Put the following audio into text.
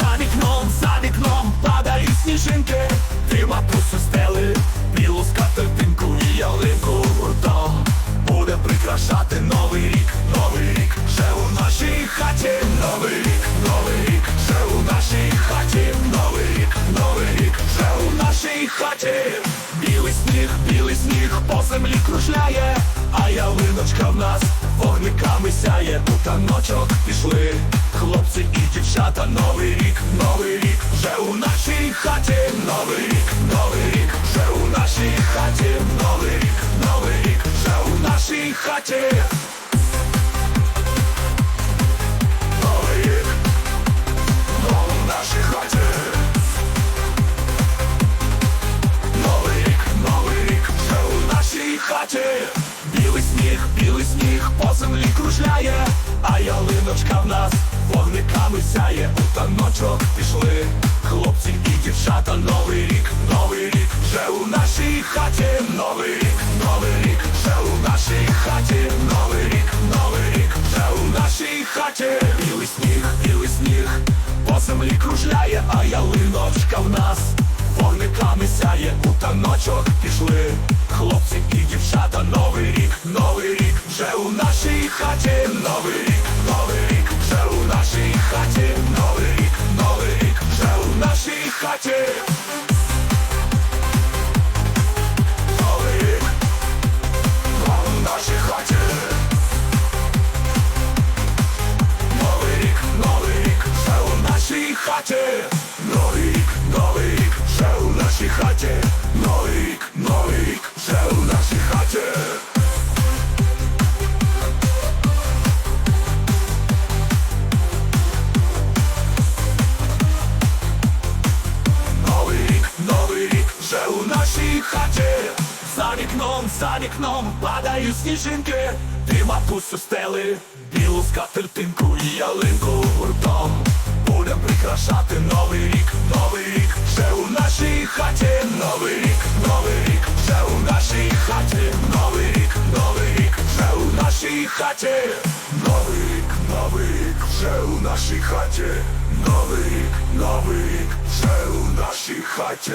За вікном, за вікном падають сніжинки, ти матусу стели, білу скатертинку і ялинку. Гуртом буде прикрашати новий рік, новий рік, вже у нашій хаті, новий рік, новий рік, землі кружляє, а ялиночка в нас вогниками сяє, таночок пішли. Хлопці і дівчата, новий рік, новий рік, вже у нашій хаті, новий рік, новий рік, вже у нашій хаті, новий рік, новий рік, вже у нашій хаті. Кружляє, а ялиночка в нас вогниками сяє, у таночок пішли. Хлопці і дівчата, новий рік, новий рік, вже у нашій хаті, новий рік, новий рік, вже у нашій хаті, новий рік, новий рік, вже у нашій хаті. Білий сніг, білий сніг, по землі кружляє, а ялиночка в нас вогниками сяє, у таночок пішли. Хлопці і дівчата, новий рік, новий рік, вже у нашій хаті, новий рік, новий рік, вже у нашій хаті, хаті. За вікном, за вікном падають сніжинки. Ти матусю стели, білу скатертинку і ялинку гуртом. Будем прикрашати новий рік, новий рік, вже у нашій хаті, новий рік, новий рік, вже у нашій хаті, новий рік, новий рік, вже у нашій хаті, новий рік, новий рік, вже у нашій хаті, новий рік, новий рік, вже у нашій хаті.